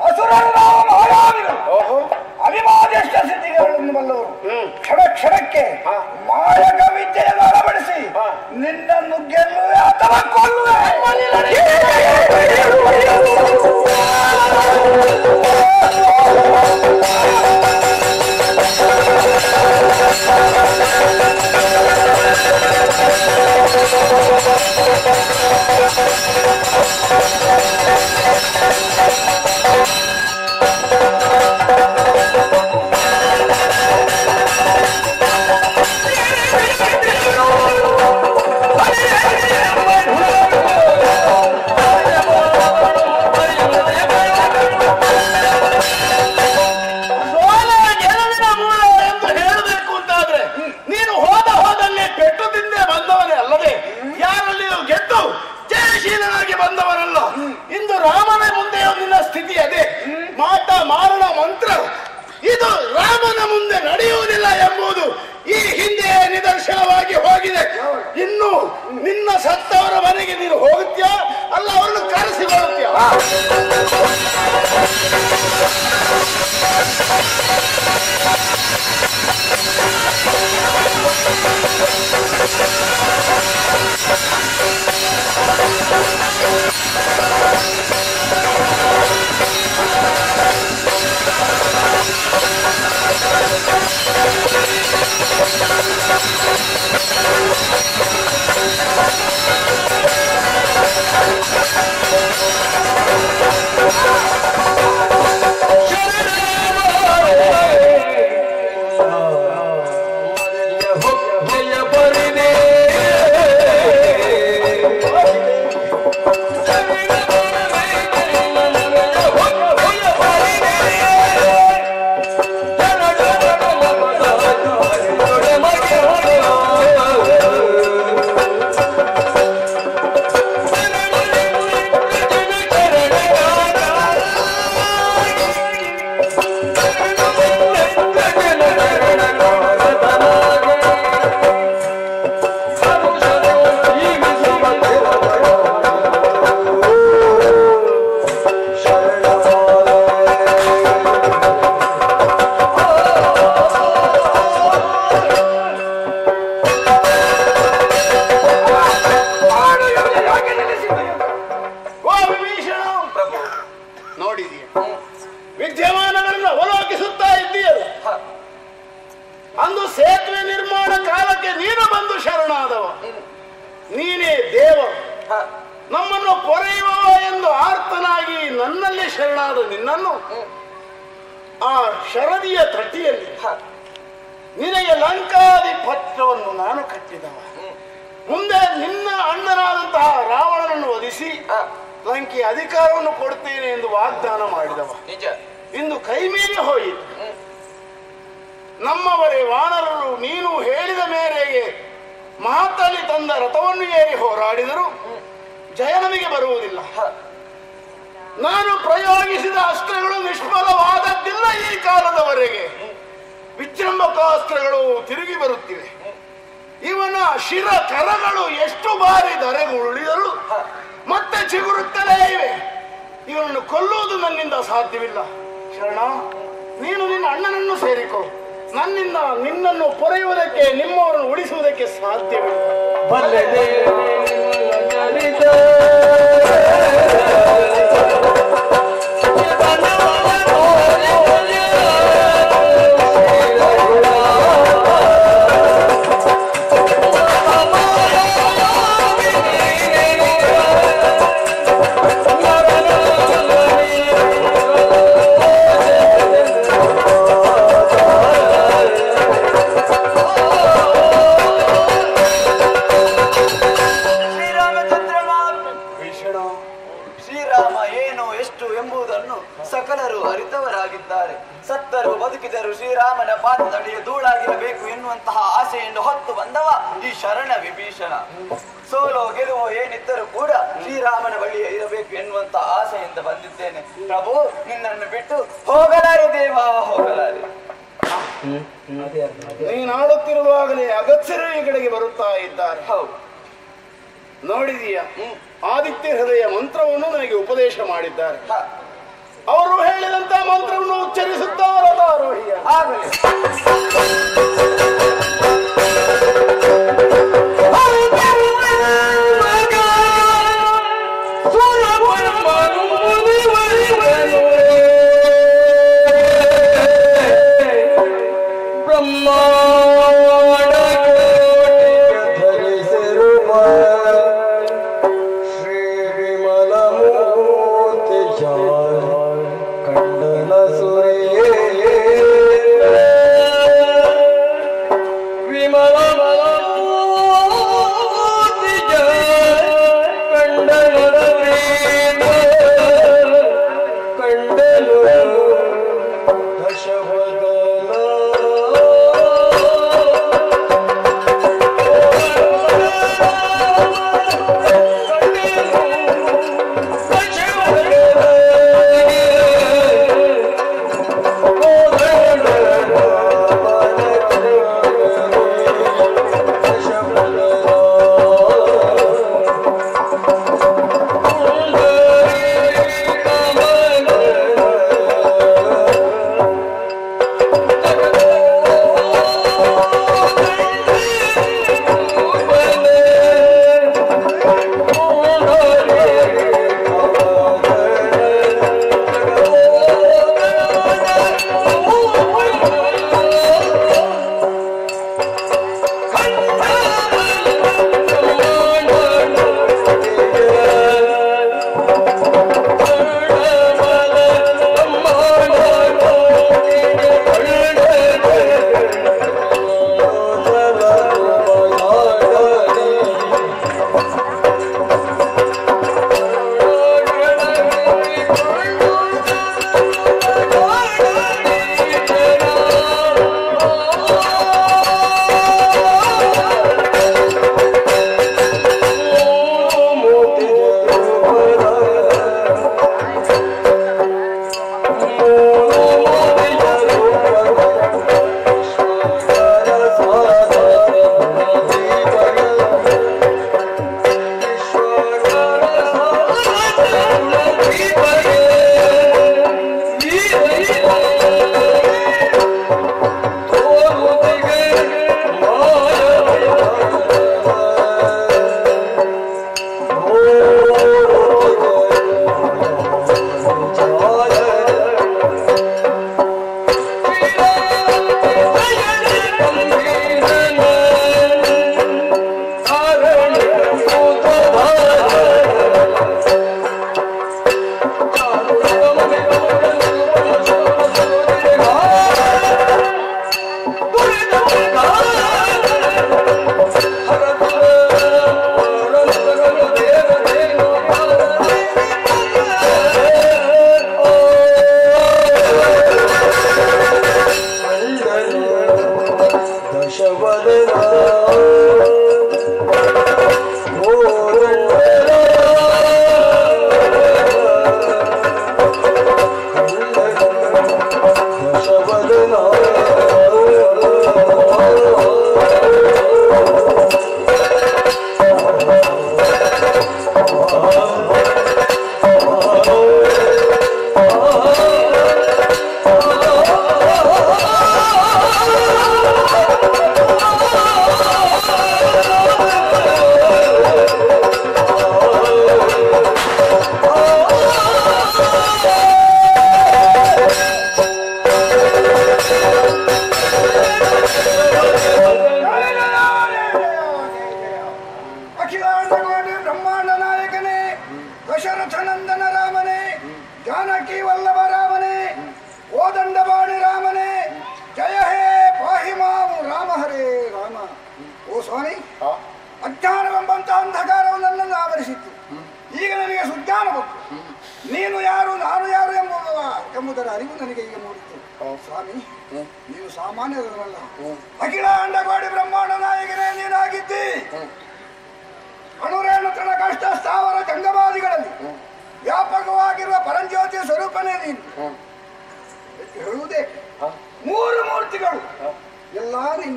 ಮಹಾರಾಜರು ಅವಿವಾದೆಷ್ಟ ಸಿದ್ಧಿಗಳನ್ನು ಬಲ್ಲವರು ಕ್ಷಣ ಕ್ಷಣಕ್ಕೆ ಮಾರಕ ವಿದ್ಯೆಯನ್ನು ಅಳವಡಿಸಿ ನಿನ್ನನ್ನು ಗೆಲ್ಲುವೆ ಅಥವಾ ಕೊಲ್ಲುವೆ ನಿನ್ನ ಸತ್ತವರ ಮನೆಗೆ ನೀನು ಹೋಗುತ್ತೀಯ ಅಲ್ಲ ಅವರನ್ನು ಕರೆಸಿ ಬರುತ್ತೀಯ Thank you. Thank you. ಶರಣಾದವ ನೀನೇ ದೇವ. ನಮ್ಮನ್ನು ಕೊರೆಯುವ ಎಂದು ಆರ್ತನಾಗಿ ನನ್ನಲ್ಲಿ ಶರಣಾದ ನಿನ್ನನ್ನು ಆ ಶರದಿಯ ತಟ್ಟಿಯಲ್ಲಿ. ನಿನಗೆ ಲಂಕಾದಿ ಪತ್ರವನ್ನು ನಾನು ಕಟ್ಟಿದವ. ಮುಂದೆ ನಿನ್ನ ಅಣ್ಣನಾದಂತಹ ರಾವಣನನ್ನು ವಧಿಸಿ ಲಂಕೆಯ ಲಂಕೆ ಅಧಿಕಾರವನ್ನು ಕೊಡ್ತೇನೆ ಎಂದು ವಾಗ್ದಾನ ಮಾಡಿದವ. ಇಂದು ಕೈ ಮೀರಿ ಹೋಯಿತು. ನಮ್ಮವರೇ ವಾನರರು ನೀನು ಹೇಳಿದ ಮೇರೆಗೆ ಮಾತಲ್ಲಿ ತಂದ ರಥವನ್ನು ಏರಿ ಹೋರಾಡಿದರು. ಜಯ ನಮಗೆ ಬರುವುದಿಲ್ಲ. ನಾನು ಪ್ರಯೋಗಿಸಿದ ಅಸ್ತ್ರಗಳು ನಿಷ್ಫಲವಾದದ್ದಿಲ್ಲ ಈ ಕಾಲದವರೆಗೆ. ವಿಜೃಂಭಕಾಸ್ತ್ರಗಳು ತಿರುಗಿ ಬರುತ್ತಿವೆ. ಇವನ ಶಿರ ಕರಗಳು ಎಷ್ಟು ಬಾರಿ ಧರೆಗುರುಳಿದರು ಮತ್ತೆ ಚಿಗುರುತ್ತಲೇ ಇವೆ. ಇವನನ್ನು ಕೊಲ್ಲುವುದು ನನ್ನಿಂದ ಸಾಧ್ಯವಿಲ್ಲ. ಶರಣ ನೀನು ನಿನ್ನ ಅಣ್ಣನನ್ನು ಸೇರಿಕೋ. ನನ್ನಿಂದ ನಿನ್ನನ್ನು ಪೊರೆಯುವುದಕ್ಕೆ ನಿಮ್ಮವರನ್ನು ಉಳಿಸುವುದಕ್ಕೆ ಸಾಧ್ಯವಿಲ್ಲ. ಪಾದದಡಿಯ ಧೂಳಾಗಿರಬೇಕು ಎನ್ನುವಂತಹ ಆಸೆಯನ್ನು ಹೊತ್ತು ಬಂದವ ಈ ಶರಣ ವಿಭೀಷಣ. ಸೋಲೋ ಗೆಲುವು ಏನಿದ್ದರೂ ಕೂಡ ಶ್ರೀರಾಮನ ಬಳಿ ಇರಬೇಕು ಎನ್ನುವಂತಹ ಆಸೆಯಿಂದ ಬಂದಿದ್ದೇನೆ. ಪ್ರಭು ನಿನ್ನನ್ನು ಬಿಟ್ಟು ಹೋಗಲಾರೆ ದೇವ ಹೋಗಲಾರೆ. ನೀನಾಡುತ್ತಿರುವಾಗಲೇ ಅಗತ್ಯರು ಈ ಕಡೆಗೆ ಬರುತ್ತಾ ಇದ್ದಾರೆ. ಹೌದು. ನೋಡಿದೀಯ? ಆದಿತ್ಯ ಹೃದಯ ಮಂತ್ರವನ್ನು ನನಗೆ ಉಪದೇಶ ಮಾಡಿದ್ದಾರೆ. ಅವರು ಹೇಳಿದಂತ ಮಂತ್ರವನ್ನು ಉಚ್ಚರಿಸುತ್ತಾ ರಥಾರೋಹಿಯ ಆಗಲಿ.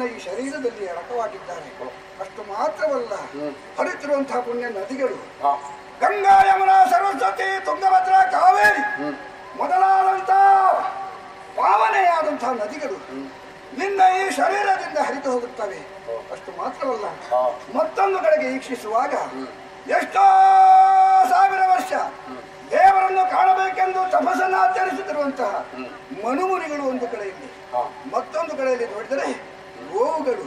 ನಿನ್ನ ಈ ಶರೀರದಲ್ಲಿ ಅಡಕವಾಗಿದ್ದಾರೆ. ಅಷ್ಟು ಮಾತ್ರವಲ್ಲ ಹರಿತಿರುವಂತಹ ಪುಣ್ಯ ನದಿಗಳು. ಗಂಗಾ ಯಮುನಾ ಸರಸ್ವತಿ ತುಂಗಭದ್ರಾ ಕಾವೇರಿ ಮೊದಲಾದಂತ ಪಾವನೆಯಾದಂತಹ ನದಿಗಳು ನಿನ್ನ ಈ ಶರೀರದಿಂದ ಹರಿತು ಹೋಗುತ್ತವೆ. ಅಷ್ಟು ಮಾತ್ರವಲ್ಲ ಮತ್ತೊಂದು ಕಡೆಗೆ ವೀಕ್ಷಿಸುವಾಗ ಎಷ್ಟೋ ಸಾವಿರ ವರ್ಷ ದೇವರನ್ನು ಕಾಣಬೇಕೆಂದು ತಪಸ್ಸನ್ನು ಆಚರಿಸುತ್ತಿರುವಂತಹ ಮನುಮುನಿಗಳು ಒಂದು ಕಡೆಯಲ್ಲಿ. ಮತ್ತೊಂದು ಕಡೆಯಲ್ಲಿ ನೋಡಿದರೆ ಗೋವುಗಳು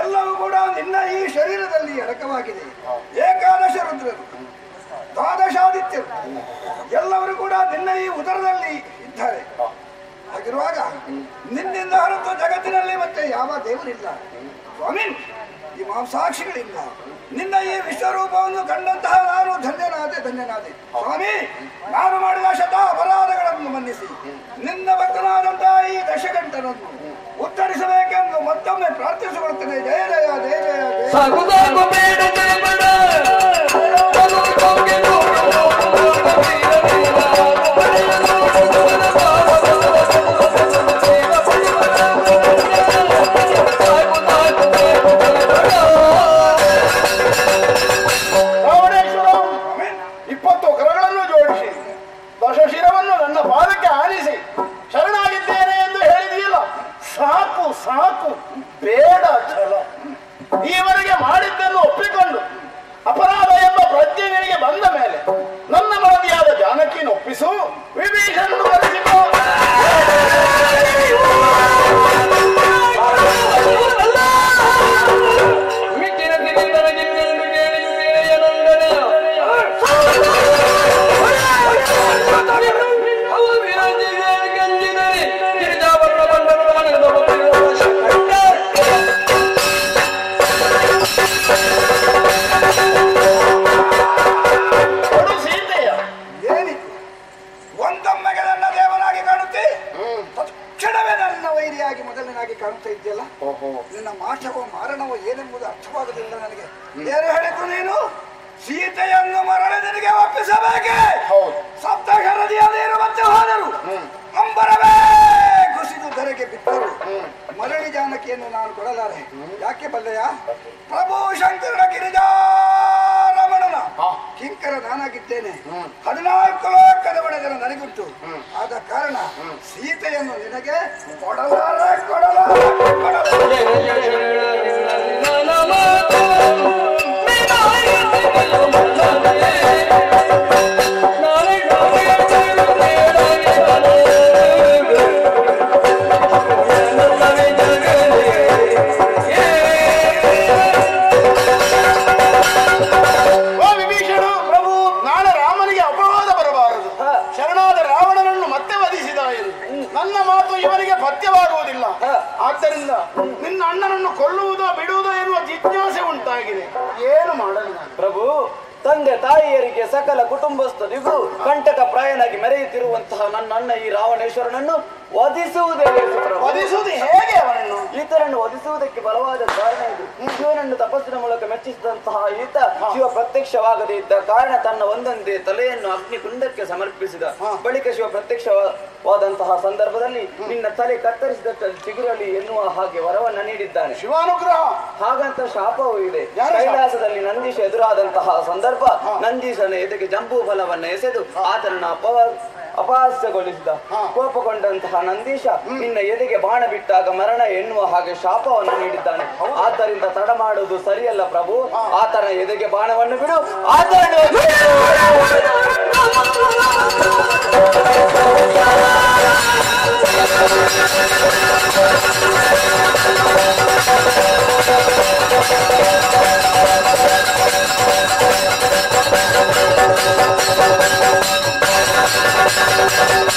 ಎಲ್ಲವೂ ಕೂಡ ನಿನ್ನ ಈ ಶರೀರದಲ್ಲಿ ಅಡಕವಾಗಿದೆ. ಏಕಾದಶ ರುದ್ರರು, ದ್ವಾದಶಾದಿತ್ಯರು, ಎಲ್ಲವರು ಕೂಡ ನಿನ್ನ ಈ ಉದರದಲ್ಲಿ ಇದ್ದಾರೆ. ಹಾಗಿರುವಾಗ ನಿನ್ನಿಂದ ಹೊರತು ಜಗತ್ತಿನಲ್ಲಿ ಮತ್ತೆ ಯಾವ ದೇವರಿಲ್ಲ. ಸ್ವಾಮಿ, ಈ ಮಾಂಸಾಕ್ಷಿಗಳಿಲ್ಲ. ನಿನ್ನ ಈ ವಿಶ್ವರೂಪವನ್ನು ಕಂಡಂತಹ ನಾನು ಧನ್ಯನಾದೆ ಧನ್ಯನಾದೆ. ಸ್ವಾಮಿ, ನಾನು ಮಾಡಿದ ಶತ ಅಪರಾಧಗಳನ್ನು ಮನ್ನಿಸಿ. ನಿನ್ನ ಭಕ್ತನಾದಂತಹ ಈ ದಶಗಂಟನನ್ನು ಉತ್ತರಿಸಬೇಕೆಂದು ಮತ್ತೊಮ್ಮೆ ಪ್ರಾರ್ಥಿಸಿಕೊಳ್ಳುತ್ತೇನೆ ಜಯ ಜಯ ಜಯ ಜಯ ಮೊದಲನಾಗಿ ಇದೆಯಲ್ಲ? ನಿನ್ನ ಮಾಟವೋ ಮಾರಣವೋ ಏನೆಂಬುದು ಅರ್ಥವಾಗುದಿಲ್ಲ ನನಗೆ. ಏನು ಹೇಳಿದ್ದು ನೀನು? ಸೀತೆಯನ್ನು ಮರಳಿ ನಿನಗೆ ಒಪ್ಪಿಸಬೇಕೆ? ಹೌದು. ಸಪ್ತ ಗರದಿಯ ಇರುವಂತೆ ಮತ್ತೆ ಹೋದರು ಅಂಬರವೇ ಕುಸಿದು ಧರೆಗೆ ಬಿದ್ದರು. ಮರಳಿ ಜಾನಕಿಯನ್ನು ನಾನು ಕೊಡಲಾರೆ. ಯಾಕೆ ಬಲ್ಲೆಯ? ಪ್ರಭು ಶಂಕರ ಗಿರಿಜಾರಮಣನ ಕಿಂಕರ ನಾನಾಗಿದ್ದೇನೆ. ಹದಿನಾಲ್ಕು ಲೋಕದ ಒಡೆದರ ನನಗುಂಟು. ಆದ ಕಾರಣ ಸೀತೆಯನ್ನು ನಿನಗೆ ಕೊಡಲಾರ ಕೊಡಲಾರ ಕೊಡಲಾರೆ. ಉಂಟಾಗಿದೆ ಏನು ಮಾಡಲಿ ಪ್ರಭು ತಂದೆ ತಾಯಿಯರಿಗೆ ಸಕಲ ಕುಟುಂಬಸ್ಥರಿಗೂ ಕಂಟಕ ಪ್ರಾಯನಾಗಿ ಮೆರೆಯುತ್ತಿರುವಂತಹ ನನ್ನ ಈ ರಾವಣೇಶ್ವರನನ್ನು ವಧಿಸುವುದೇ. ವಧಿಸುವುದು ಹೇಗೆ ಅವನನ್ನು ಈತನನ್ನು ವಧಿಸುವುದಕ್ಕೆ ಬಲವಾದ ಕಾರಣ ಇದು. ಶಿವನನ್ನು ತಪಸ್ಸಿನ ಮೂಲಕ ಮೆಚ್ಚಿಸಿದಂತಹ ಈತ ಶಿವ ಪ್ರತ್ಯಕ್ಷವಾಗದೇ ಇದ್ದ ಕಾರಣ ತನ್ನ ಒಂದೊಂದೇ ತಲೆಯನ್ನು ಅಗ್ನಿ ಕುಂಡಕ್ಕೆ ಸಮರ್ಪಿಸಿದ ಬಳಿಕ ಶಿವ ಪ್ರತ್ಯಕ್ಷವಾದಂತಹ ಸಂದರ್ಭದಲ್ಲಿ ನಿನ್ನ ತಲೆ ಕತ್ತರಿಸಿದಷ್ಟು ಚಿಗುರಲಿ ಎನ್ನುವ ಹಾಗೆ ವರವನ್ನ ನೀಡಿದ್ದಾನೆ. ಶಿವಾನುಗ್ರಹ. ಹಾಗಂತ ಶಾಪವೂ ಇದೆ? ಕೈಲಾಸದಲ್ಲಿ ನಂದೀಶ ಎದುರಾದಂತಹ ಸಂದರ್ಭ ನಂದೀಶನ ಎದೆಗೆ ಜಂಬೂ ಫಲವನ್ನ ಎಸೆದು ಆತನ ಅಪವ ಅಪಹಾಸ್ಯಗೊಳಿಸಿದ ಕೋಪಗೊಂಡಂತಹ ನಂದೀಶ ನಿನ್ನ ಎದೆಗೆ ಬಾಣ ಬಿಟ್ಟಾಗ ಮರಣ ಎನ್ನುವ ಹಾಗೆ ಶಾಪವನ್ನು ನೀಡಿದ್ದಾನೆ. ಆದ್ದರಿಂದ ತಡ ಮಾಡುವುದು ಸರಿಯಲ್ಲ ಪ್ರಭು. ಆತನ ಎದೆಗೆ ಬಾಣವನ್ನು ಬಿಡು. ಆತನ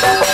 Thank